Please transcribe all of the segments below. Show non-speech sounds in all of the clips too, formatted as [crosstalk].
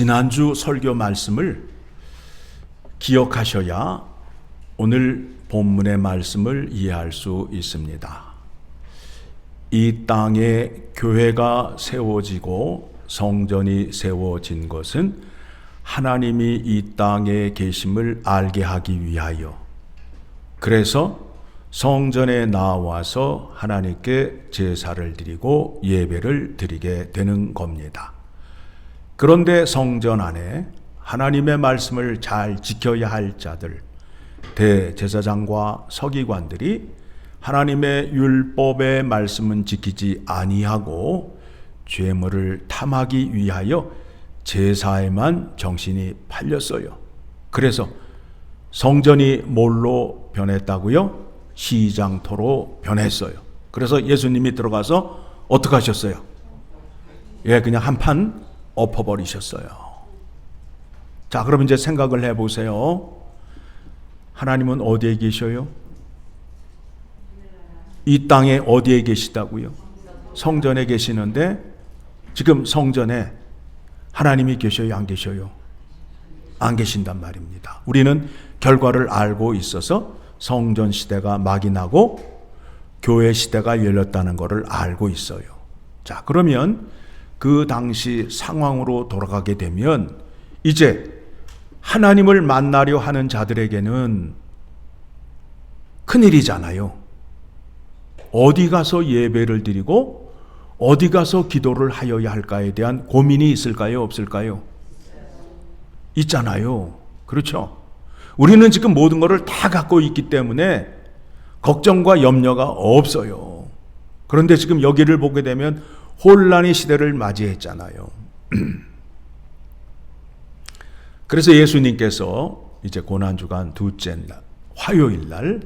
지난주 설교 말씀을 기억하셔야 오늘 본문의 말씀을 이해할 수 있습니다. 이 땅에 교회가 세워지고 성전이 세워진 것은 하나님이 이 땅에 계심을 알게 하기 위하여 그래서 성전에 나와서 하나님께 제사를 드리고 예배를 드리게 되는 겁니다. 그런데 성전 안에 하나님의 말씀을 잘 지켜야 할 자들, 대제사장과 서기관들이 하나님의 율법의 말씀은 지키지 아니하고 죄물을 탐하기 위하여 제사에만 정신이 팔렸어요. 그래서 성전이 뭘로 변했다고요? 시장터로 변했어요. 그래서 예수님이 들어가서 어떻게 하셨어요? 예, 그냥 한판 엎어버리셨어요. 자, 그럼 이제 생각을 해보세요. 하나님은 어디에 계셔요? 이 땅에 어디에 계시다고요? 성전에 계시는데 지금 성전에 하나님이 계셔요? 안 계셔요? 안 계신단 말입니다. 우리는 결과를 알고 있어서 성전 시대가 막이 나고 교회 시대가 열렸다는 것을 알고 있어요. 자, 그러면 그 당시 상황으로 돌아가게 되면 이제 하나님을 만나려 하는 자들에게는 큰일이잖아요. 어디 가서 예배를 드리고 어디 가서 기도를 하여야 할까에 대한 고민이 있을까요? 없을까요? 있잖아요. 그렇죠? 우리는 지금 모든 것을 다 갖고 있기 때문에 걱정과 염려가 없어요. 그런데 지금 여기를 보게 되면 혼란의 시대를 맞이했잖아요. [clears throat] 그래서 예수님께서 이제 고난 주간 둘째 날, 화요일 날,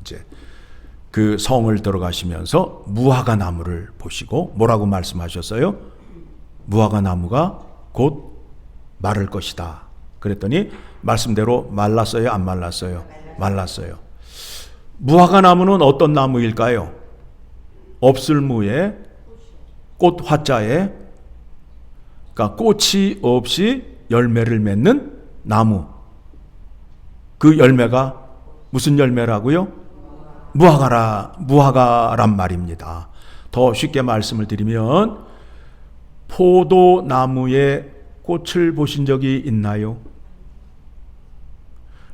이제 그 성을 들어가시면서 무화과 나무를 보시고 뭐라고 말씀하셨어요? 무화과 나무가 곧 마를 것이다. 그랬더니 말씀대로 말랐어요, 안 말랐어요? 말랐어요. 무화과 나무는 어떤 나무일까요? 없을 무에 꽃 화자에 그러니까 꽃이 없이 열매를 맺는 나무. 그 열매가 무슨 열매라고요? 무화과라 무화과란 말입니다. 더 쉽게 말씀을 드리면 포도나무에 꽃을 보신 적이 있나요?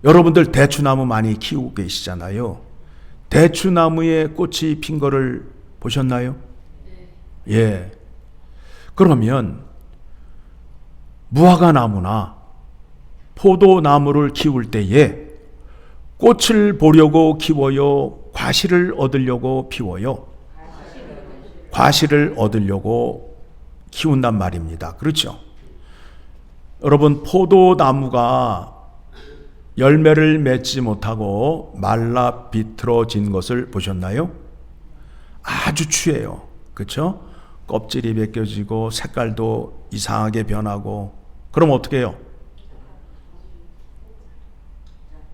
여러분들 대추나무 많이 키우고 계시잖아요. 대추나무에 꽃이 핀 거를 보셨나요? 예. 그러면 무화과 나무나 포도나무를 키울 때에 꽃을 보려고 키워요? 과실을 얻으려고 피워요? 과실을 얻으려고 키운단 말입니다. 그렇죠? 여러분, 포도나무가 열매를 맺지 못하고 말라 비틀어진 것을 보셨나요? 아주 추해요. 그렇죠? 껍질이 벗겨지고 색깔도 이상하게 변하고 그럼 어떻게 해요?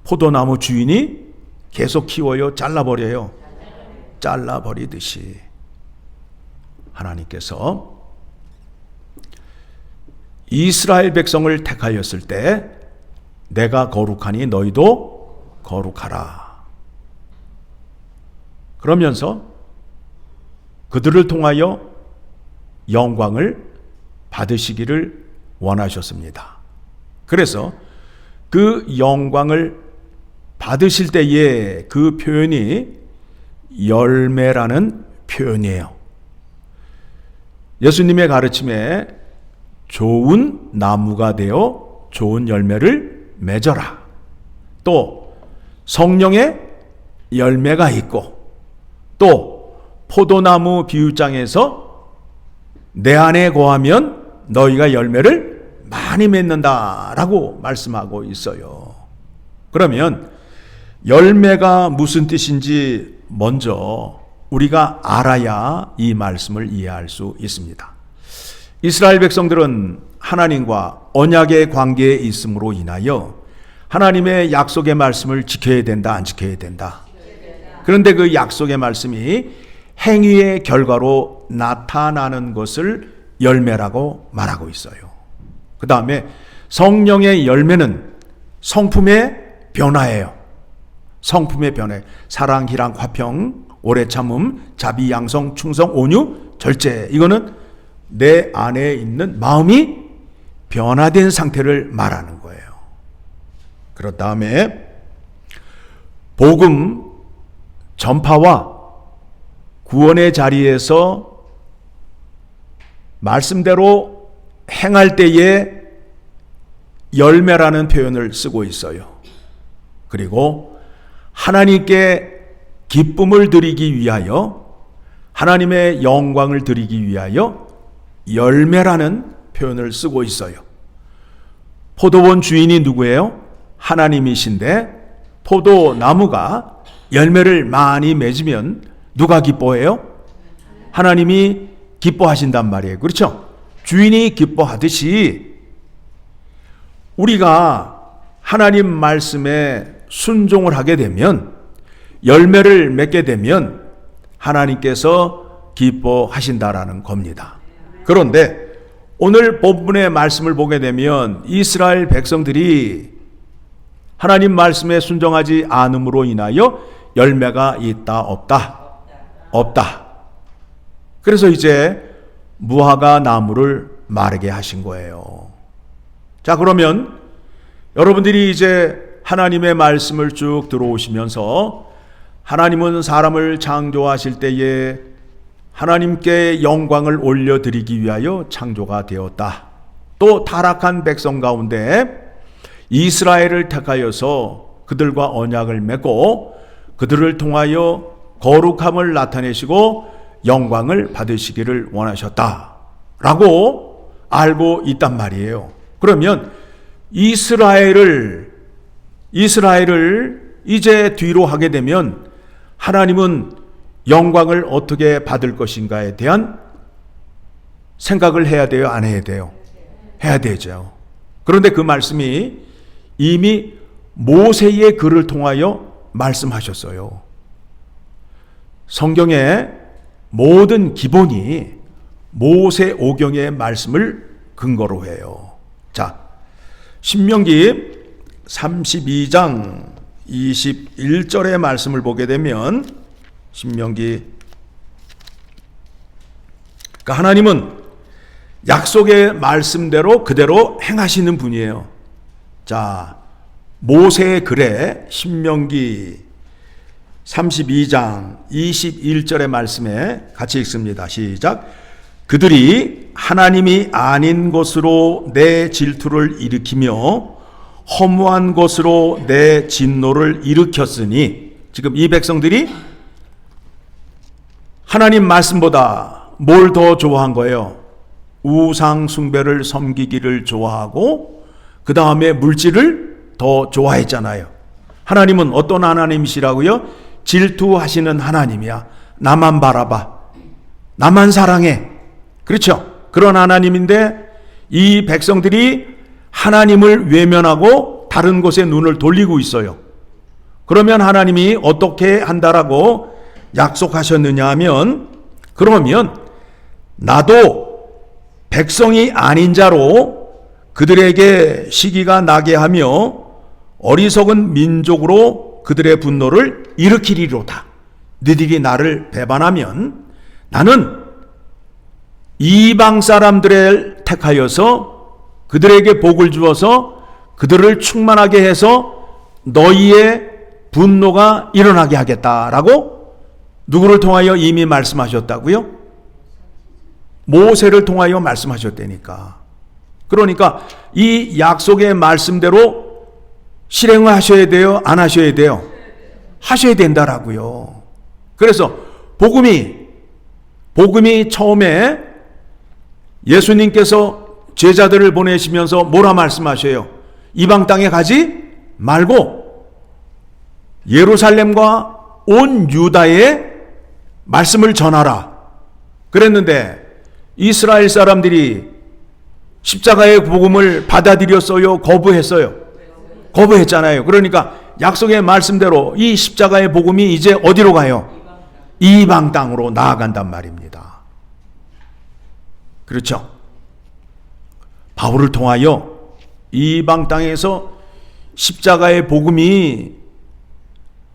포도나무 주인이 계속 키워요? 잘라버려요? 잘라버리듯이 하나님께서 이스라엘 백성을 택하였을 때 내가 거룩하니 너희도 거룩하라. 그러면서 그들을 통하여 영광을 받으시기를 원하셨습니다. 그래서 그 영광을 받으실 때에 그 표현이 열매라는 표현이에요. 예수님의 가르침에 좋은 나무가 되어 좋은 열매를 맺어라. 또 성령의 열매가 있고 또 포도나무 비유장에서 내 안에 거하면 너희가 열매를 많이 맺는다라고 말씀하고 있어요. 그러면 열매가 무슨 뜻인지 먼저 우리가 알아야 이 말씀을 이해할 수 있습니다. 이스라엘 백성들은 하나님과 언약의 관계에 있음으로 인하여 하나님의 약속의 말씀을 지켜야 된다, 안 지켜야 된다. 그런데 그 약속의 말씀이 행위의 결과로 나타나는 것을 열매라고 말하고 있어요. 그 다음에 성령의 열매는 성품의 변화예요. 성품의 변화. 사랑, 희랑, 화평, 오래 참음, 자비, 양성, 충성, 온유, 절제. 이거는 내 안에 있는 마음이 변화된 상태를 말하는 거예요. 그렇 다음에 복음 전파와 구원의 자리에서 말씀대로 행할 때에 열매라는 표현을 쓰고 있어요. 그리고 하나님께 기쁨을 드리기 위하여 하나님의 영광을 드리기 위하여 열매라는 표현을 쓰고 있어요. 포도원 주인이 누구예요? 하나님이신데 포도나무가 열매를 많이 맺으면 누가 기뻐해요? 하나님이 기뻐하신단 말이에요. 그렇죠? 주인이 기뻐하듯이 우리가 하나님 말씀에 순종을 하게 되면 열매를 맺게 되면 하나님께서 기뻐하신다라는 겁니다. 그런데 오늘 본문의 말씀을 보게 되면 이스라엘 백성들이 하나님 말씀에 순종하지 않음으로 인하여 열매가 있다 없다 없다. 그래서 이제 무화과 나무를 마르게 하신 거예요. 자, 그러면 여러분들이 이제 하나님의 말씀을 쭉 들어오시면서 하나님은 사람을 창조하실 때에 하나님께 영광을 올려드리기 위하여 창조가 되었다. 또 타락한 백성 가운데 이스라엘을 택하여서 그들과 언약을 맺고 그들을 통하여 거룩함을 나타내시고 영광을 받으시기를 원하셨다. 라고 알고 있단 말이에요. 그러면 이스라엘을, 이스라엘을 이제 뒤로 하게 되면 하나님은 영광을 어떻게 받을 것인가에 대한 생각을 해야 돼요? 안 해야 돼요? 해야 되죠. 그런데 그 말씀이 이미 모세의 글을 통하여 말씀하셨어요. 성경의 모든 기본이 모세 오경의 말씀을 근거로 해요. 자, 신명기 32장 21절의 말씀을 보게 되면 신명기 그러니까 하나님은 약속의 말씀대로 그대로 행하시는 분이에요. 자, 모세의 글에 신명기 32장 21절의 말씀에 같이 읽습니다. 시작. 그들이 하나님이 아닌 것으로 내 질투를 일으키며 허무한 것으로 내 진노를 일으켰으니 지금 이 백성들이 하나님 말씀보다 뭘 더 좋아한 거예요? 우상 숭배를 섬기기를 좋아하고 그 다음에 물질을 더 좋아했잖아요. 하나님은 어떤 하나님이시라고요? 질투하시는 하나님이야. 나만 바라봐. 나만 사랑해. 그렇죠? 그런 하나님인데 이 백성들이 하나님을 외면하고 다른 곳에 눈을 돌리고 있어요. 그러면 하나님이 어떻게 한다라고 약속하셨느냐 하면 그러면 나도 백성이 아닌 자로 그들에게 시기가 나게 하며 어리석은 민족으로 그들의 분노를 일으키리로다. 너희들이 나를 배반하면 나는 이방 사람들을 택하여서 그들에게 복을 주어서 그들을 충만하게 해서 너희의 분노가 일어나게 하겠다라고 누구를 통하여 이미 말씀하셨다고요? 모세를 통하여 말씀하셨다니까. 그러니까 이 약속의 말씀대로 실행을 하셔야 돼요? 안 하셔야 돼요? 하셔야 된다라고요. 그래서 복음이 복음이 처음에 예수님께서 제자들을 보내시면서 뭐라 말씀하셔요? 이방 땅에 가지 말고 예루살렘과 온 유다에 말씀을 전하라. 그랬는데 이스라엘 사람들이 십자가의 복음을 받아들였어요? 거부했어요? 거부했잖아요. 그러니까 약속의 말씀대로 이 십자가의 복음이 이제 어디로 가요? 이방 땅으로 나아간단 말입니다. 그렇죠? 바울을 통하여 이방 땅에서 십자가의 복음이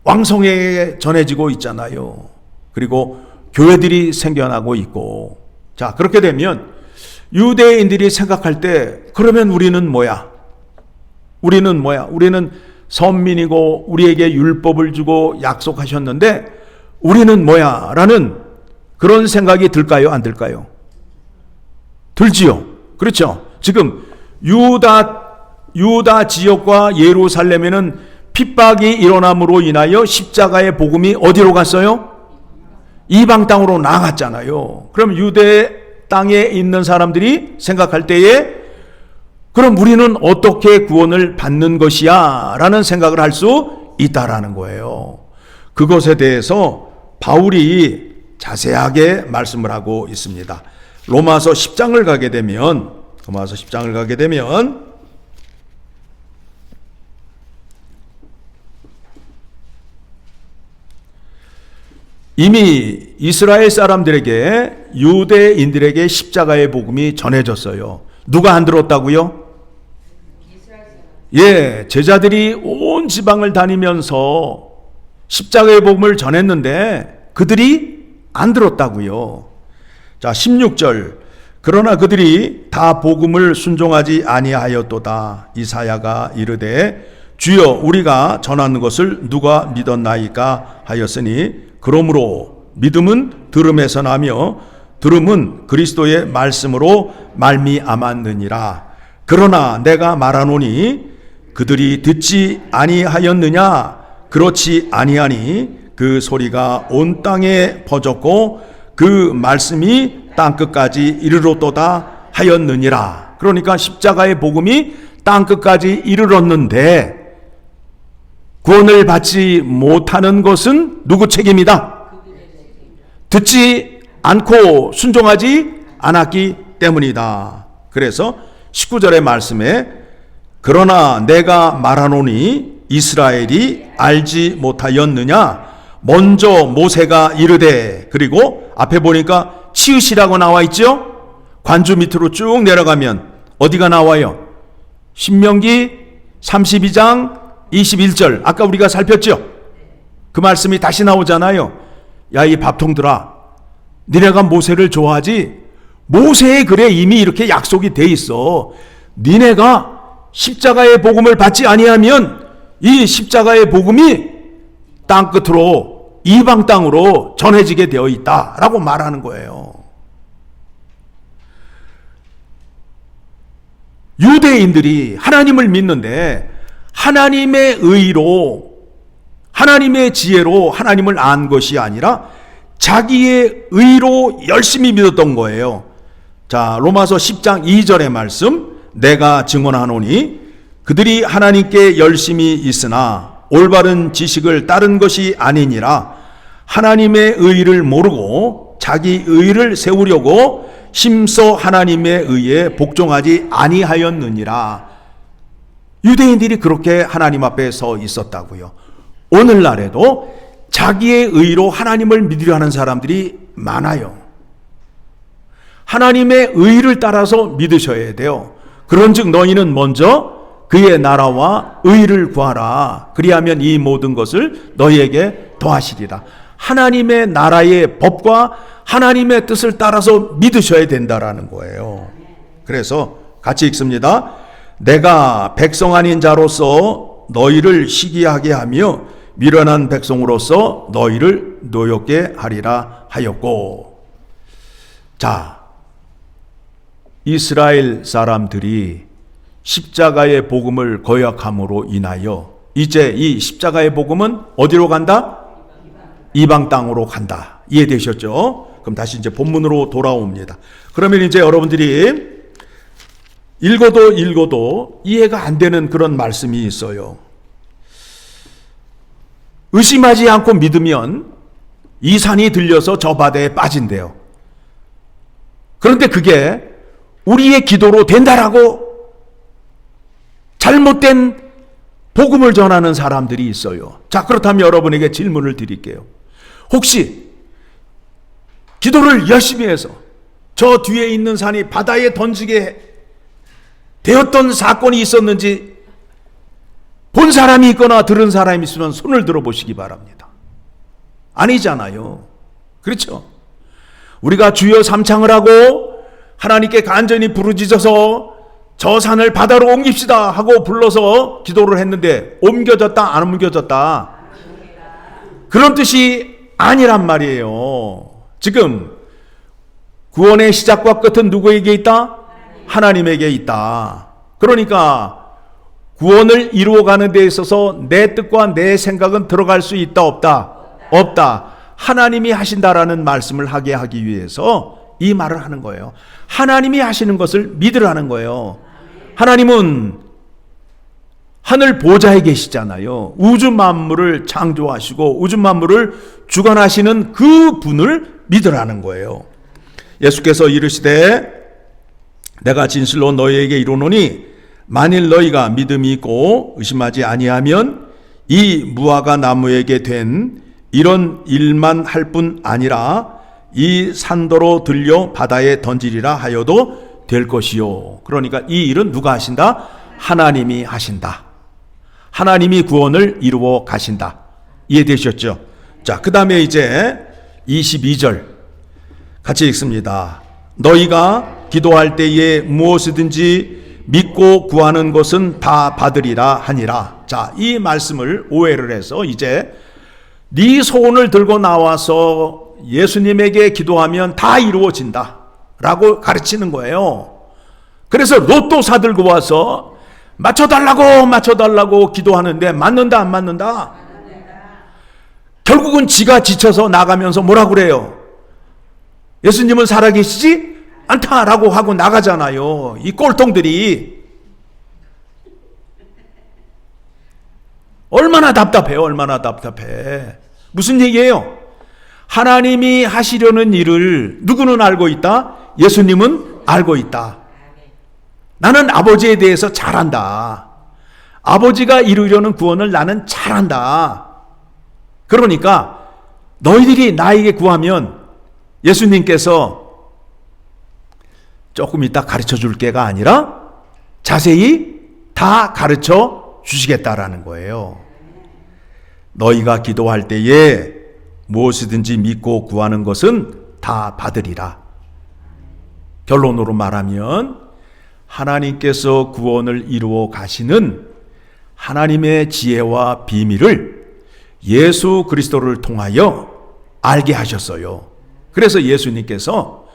왕성하게 전해지고 있잖아요. 그리고 교회들이 생겨나고 있고. 자, 그렇게 되면 유대인들이 생각할 때 그러면 우리는 뭐야? 우리는 뭐야? 우리는 선민이고 우리에게 율법을 주고 약속하셨는데 우리는 뭐야? 라는 그런 생각이 들까요? 안 들까요? 들지요. 그렇죠. 지금 유다 유다 지역과 예루살렘에는 핍박이 일어남으로 인하여 십자가의 복음이 어디로 갔어요? 이방 땅으로 나갔잖아요. 그럼 유대 땅에 있는 사람들이 생각할 때에 그럼 우리는 어떻게 구원을 받는 것이야? 라는 생각을 할 수 있다라는 거예요. 그것에 대해서 바울이 자세하게 말씀을 하고 있습니다. 로마서 10장을 가게 되면 로마서 10장을 가게 되면 이미 이스라엘 사람들에게 유대인들에게 십자가의 복음이 전해졌어요. 누가 안 들었다고요? 예, 제자들이 온 지방을 다니면서 십자가의 복음을 전했는데 그들이 안 들었다고요. 자, 16절. 그러나 그들이 다 복음을 순종하지 아니하였도다. 이사야가 이르되 주여 우리가 전하는 것을 누가 믿었나이까 하였으니 그러므로 믿음은 들음에서 나며 들음은 그리스도의 말씀으로 말미암았느니라. 그러나 내가 말하노니 그들이 듣지 아니하였느냐? 그렇지 아니하니 그 소리가 온 땅에 퍼졌고 그 말씀이 땅 끝까지 이르렀도다 하였느니라. 그러니까 십자가의 복음이 땅 끝까지 이르렀는데 구원을 받지 못하는 것은 누구 책임이다? 듣지 않고 순종하지 않았기 때문이다. 그래서 19절의 말씀에 그러나 내가 말하노니 이스라엘이 알지 못하였느냐? 먼저 모세가 이르되 그리고 앞에 보니까 치으시라고 나와 있죠? 관주 밑으로 쭉 내려가면 어디가 나와요? 신명기 32장 21절 아까 우리가 살폈죠? 그 말씀이 다시 나오잖아요. 야 이 밥통들아 니네가 모세를 좋아하지 모세의 글에 이미 이렇게 약속이 돼 있어. 니네가 십자가의 복음을 받지 아니하면 이 십자가의 복음이 땅 끝으로 이방 땅으로 전해지게 되어 있다라고 말하는 거예요. 유대인들이 하나님을 믿는데 하나님의 의로 하나님의 지혜로 하나님을 안 것이 아니라 자기의 의로 열심히 믿었던 거예요. 자, 로마서 10장 2절의 말씀 내가 증언하노니 그들이 하나님께 열심히 있으나 올바른 지식을 따른 것이 아니니라 하나님의 의를 모르고 자기 의를 세우려고 심서 하나님의 의에 복종하지 아니하였느니라. 유대인들이 그렇게 하나님 앞에 서 있었다고요. 오늘날에도 자기의 의로 하나님을 믿으려 하는 사람들이 많아요. 하나님의 의를 따라서 믿으셔야 돼요. 그런즉 너희는 먼저 그의 나라와 의를 구하라. 그리하면 이 모든 것을 너희에게 더하시리라. 하나님의 나라의 법과 하나님의 뜻을 따라서 믿으셔야 된다라는 거예요. 그래서 같이 읽습니다. 내가 백성 아닌 자로서 너희를 시기하게 하며 미련한 백성으로서 너희를 노엽게 하리라 하였고. 자, 이스라엘 사람들이 십자가의 복음을 거역함으로 인하여 이제 이 십자가의 복음은 어디로 간다? 이방 땅으로 간다. 이해되셨죠? 그럼 다시 이제 본문으로 돌아옵니다. 그러면 이제 여러분들이 읽어도 읽어도 이해가 안 되는 그런 말씀이 있어요. 의심하지 않고 믿으면 이 산이 들려서 저 바다에 빠진대요. 그런데 그게 우리의 기도로 된다라고 잘못된 복음을 전하는 사람들이 있어요. 자, 그렇다면 여러분에게 질문을 드릴게요. 혹시 기도를 열심히 해서 저 뒤에 있는 산이 바다에 던지게 되었던 사건이 있었는지 본 사람이 있거나 들은 사람이 있으면 손을 들어 보시기 바랍니다. 아니잖아요. 그렇죠? 우리가 주여 삼창을 하고 하나님께 간절히 부르짖어서 저 산을 바다로 옮깁시다 하고 불러서 기도를 했는데 옮겨졌다 안 옮겨졌다 그런 뜻이 아니란 말이에요. 지금 구원의 시작과 끝은 누구에게 있다? 하나님에게 있다. 그러니까 구원을 이루어가는 데 있어서 내 뜻과 내 생각은 들어갈 수 있다 없다? 없다. 하나님이 하신다라는 말씀을 하게 하기 위해서 이 말을 하는 거예요. 하나님이 하시는 것을 믿으라는 거예요. 하나님은 하늘 보좌에 계시잖아요. 우주 만물을 창조하시고 우주 만물을 주관하시는 그 분을 믿으라는 거예요. 예수께서 이르시되 내가 진실로 너희에게 이르노니 만일 너희가 믿음이 있고 의심하지 아니하면 이 무화과 나무에게 된 이런 일만 할 뿐 아니라 이 산도로 들려 바다에 던지리라 하여도 될 것이요. 그러니까 이 일은 누가 하신다? 하나님이 하신다. 하나님이 구원을 이루어 가신다. 이해되셨죠? 자, 그 다음에 이제 22절 같이 읽습니다. 너희가 기도할 때에 무엇이든지 믿고 구하는 것은 다 받으리라 하니라. 자, 이 말씀을 오해를 해서 이제 네 소원을 들고 나와서 예수님에게 기도하면 다 이루어진다. 라고 가르치는 거예요. 그래서 로또 사들고 와서 맞춰달라고 맞춰달라고 기도하는데 맞는다 안 맞는다? 결국은 지가 지쳐서 나가면서 뭐라 그래요? 예수님은 살아계시지 않다라고 하고 나가잖아요. 이 꼴통들이 얼마나 답답해요. 얼마나 답답해. 무슨 얘기예요? 하나님이 하시려는 일을 누구는 알고 있다? 예수님은 알고 있다. 나는 아버지에 대해서 잘 안다. 아버지가 이루려는 구원을 나는 잘 안다. 그러니까 너희들이 나에게 구하면 예수님께서 조금 이따 가르쳐 줄 게가 아니라 자세히 다 가르쳐 주시겠다라는 거예요. 너희가 기도할 때에 무엇이든지 믿고 구하는 것은 다 받으리라. 결론으로 말하면 하나님께서 구원을 이루어 가시는 하나님의 지혜와 비밀을 예수 그리스도를 통하여 알게 하셨어요. 그래서 예수님께서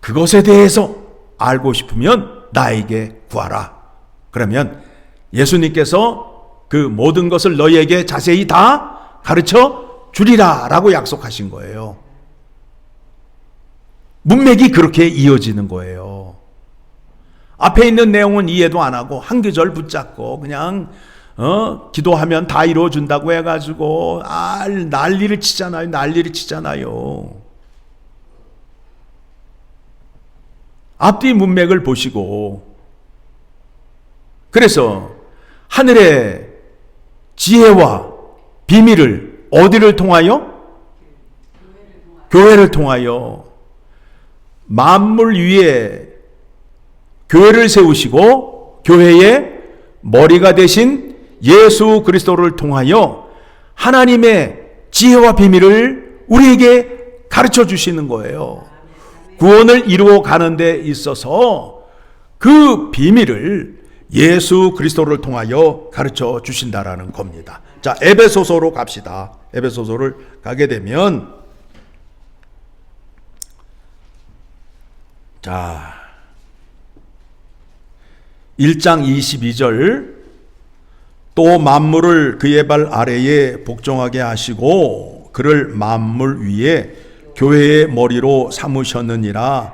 그것에 대해서 알고 싶으면 나에게 구하라. 그러면 예수님께서 그 모든 것을 너희에게 자세히 다 가르쳐 주리라 라고 약속하신 거예요. 문맥이 그렇게 이어지는 거예요. 앞에 있는 내용은 이해도 안 하고 한 구절 붙잡고 그냥 어 기도하면 다 이루어 준다고 해가지고 아 난리를 치잖아요. 난리를 치잖아요. 앞뒤 문맥을 보시고 그래서 하늘의 지혜와 비밀을 어디를 통하여? 교회를 통하여 만물 위에 교회를 세우시고 교회의 머리가 되신 예수 그리스도를 통하여 하나님의 지혜와 비밀을 우리에게 가르쳐 주시는 거예요. 구원을 이루어 가는 데 있어서 그 비밀을 예수 그리스도를 통하여 가르쳐 주신다라는 겁니다. 자, 에베소서로 갑시다. 에베소서를 가게 되면 자, 1장 22절 또 만물을 그의 발 아래에 복종하게 하시고 그를 만물 위에 교회의 머리로 삼으셨느니라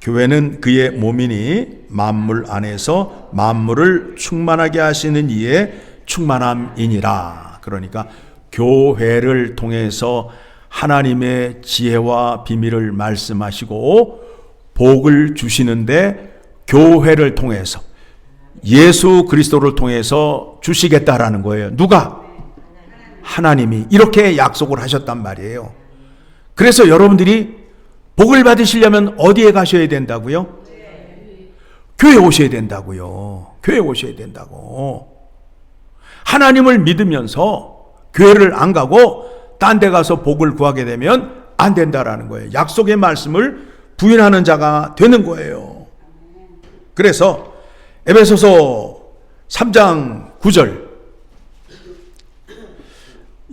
교회는 그의 몸이니 만물 안에서 만물을 충만하게 하시는 이의 충만함이니라 그러니까 교회를 통해서 하나님의 지혜와 비밀을 말씀하시고 복을 주시는데 교회를 통해서 예수 그리스도를 통해서 주시겠다라는 거예요. 누가? 하나님이 이렇게 약속을 하셨단 말이에요. 그래서 여러분들이 복을 받으시려면 어디에 가셔야 된다고요? 교회 오셔야 된다고요. 교회 오셔야 된다고. 하나님을 믿으면서 교회를 안 가고 딴 데 가서 복을 구하게 되면 안 된다라는 거예요. 약속의 말씀을 부인하는 자가 되는 거예요. 그래서 에베소서 3장 9절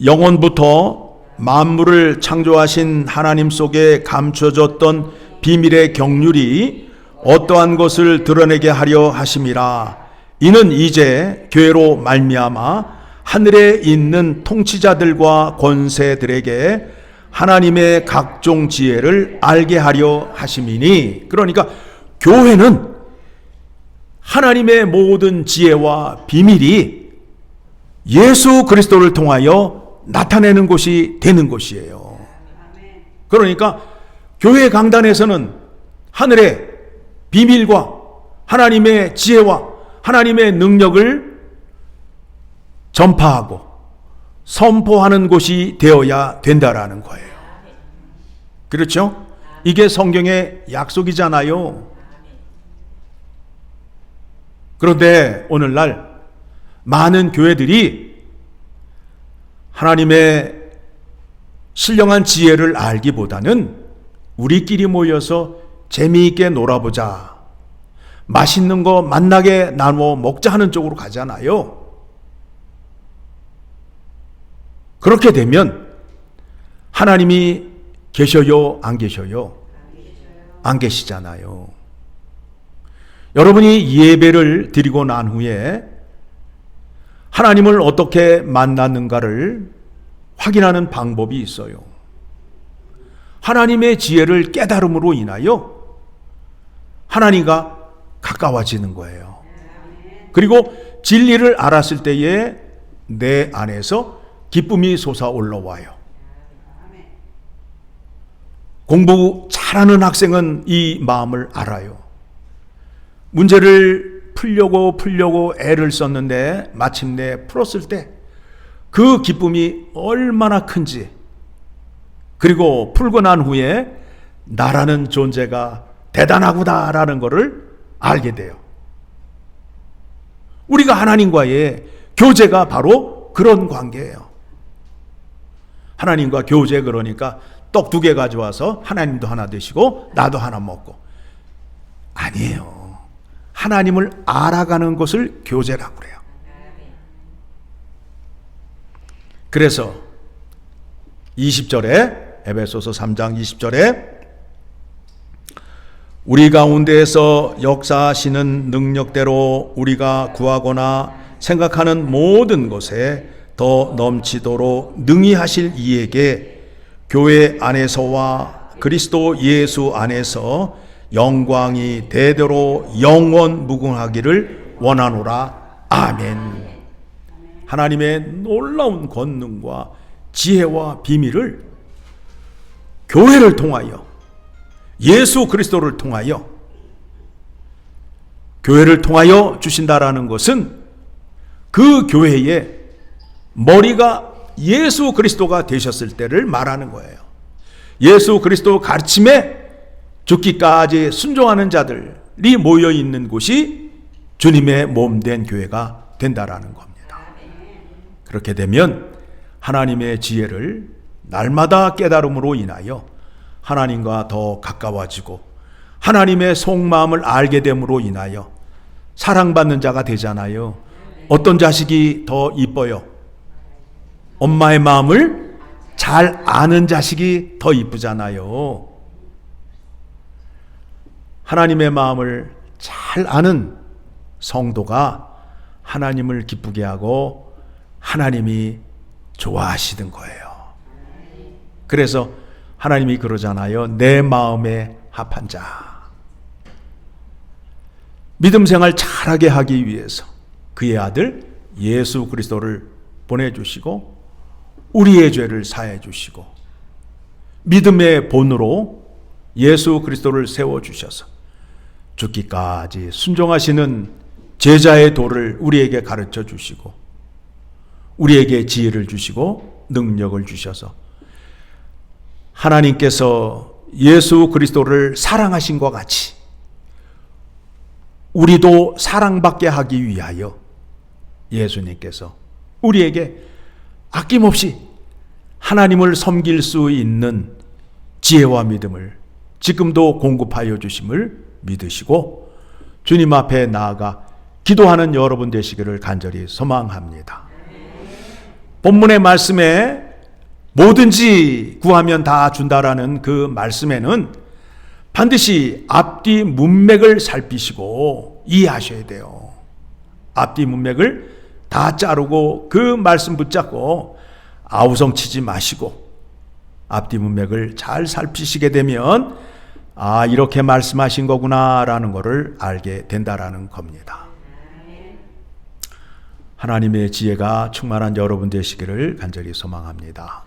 영원부터 만물을 창조하신 하나님 속에 감춰졌던 비밀의 경륜이 어떠한 것을 드러내게 하려 하심이라. 이는 이제 교회로 말미암아 하늘에 있는 통치자들과 권세들에게 하나님의 각종 지혜를 알게 하려 하심이니. 그러니까 교회는 하나님의 모든 지혜와 비밀이 예수 그리스도를 통하여 나타내는 곳이 되는 것이에요. 그러니까 교회 강단에서는 하늘의 비밀과 하나님의 지혜와 하나님의 능력을 전파하고 선포하는 곳이 되어야 된다라는 거예요. 그렇죠? 이게 성경의 약속이잖아요. 그런데 오늘날 많은 교회들이 하나님의 신령한 지혜를 알기보다는 우리끼리 모여서 재미있게 놀아보자. 맛있는 거 만나게 나누어 먹자 하는 쪽으로 가잖아요. 그렇게 되면 하나님이 계셔요? 안 계셔요? 안 계시잖아요. 여러분이 예배를 드리고 난 후에 하나님을 어떻게 만났는가를 확인하는 방법이 있어요. 하나님의 지혜를 깨달음으로 인하여 하나님과 가까워지는 거예요. 그리고 진리를 알았을 때에 내 안에서 기쁨이 솟아 올라와요. 공부 잘하는 학생은 이 마음을 알아요. 문제를 풀려고 풀려고 애를 썼는데 마침내 풀었을 때 그 기쁨이 얼마나 큰지 그리고 풀고 난 후에 나라는 존재가 대단하구나라는 것을 알게 돼요. 우리가 하나님과의 교제가 바로 그런 관계예요. 하나님과 교제 그러니까 떡 두 개 가져와서 하나님도 하나 드시고 나도 하나 먹고 아니에요. 하나님을 알아가는 것을 교제라고 그래요. 그래서 20절에 에베소서 3장 20절에 우리 가운데에서 역사하시는 능력대로 우리가 구하거나 생각하는 모든 것에 더 넘치도록 능히 하실 이에게 교회 안에서와 그리스도 예수 안에서 영광이 대대로 영원 무궁하기를 원하노라. 아멘. 하나님의 놀라운 권능과 지혜와 비밀을 교회를 통하여 예수 그리스도를 통하여 교회를 통하여 주신다라는 것은 그 교회의 머리가 예수 그리스도가 되셨을 때를 말하는 거예요. 예수 그리스도 가르침에 죽기까지 순종하는 자들이 모여 있는 곳이 주님의 몸 된 교회가 된다라는 겁니다. 그렇게 되면 하나님의 지혜를 날마다 깨달음으로 인하여 하나님과 더 가까워지고 하나님의 속마음을 알게 됨으로 인하여 사랑받는 자가 되잖아요. 어떤 자식이 더 이뻐요? 엄마의 마음을 잘 아는 자식이 더 이쁘잖아요. 하나님의 마음을 잘 아는 성도가 하나님을 기쁘게 하고 하나님이 좋아하시는 거예요. 그래서 하나님이 그러잖아요. 내 마음에 합한 자. 믿음 생활 잘하게 하기 위해서 그의 아들 예수 그리스도를 보내주시고 우리의 죄를 사해 주시고 믿음의 본으로 예수 그리스도를 세워 주셔서 죽기까지 순종하시는 제자의 도를 우리에게 가르쳐 주시고 우리에게 지혜를 주시고 능력을 주셔서 하나님께서 예수 그리스도를 사랑하신 것 같이 우리도 사랑받게 하기 위하여 예수님께서 우리에게 아낌없이 하나님을 섬길 수 있는 지혜와 믿음을 지금도 공급하여 주심을 믿으시고 주님 앞에 나아가 기도하는 여러분 되시기를 간절히 소망합니다. 본문의 말씀에 뭐든지 구하면 다 준다라는 그 말씀에는 반드시 앞뒤 문맥을 살피시고 이해하셔야 돼요. 앞뒤 문맥을 다 자르고 그 말씀 붙잡고 아우성 치지 마시고 앞뒤 문맥을 잘 살피시게 되면 아 이렇게 말씀하신 거구나라는 것을 알게 된다라는 겁니다. 하나님의 지혜가 충만한 여러분 되시기를 간절히 소망합니다.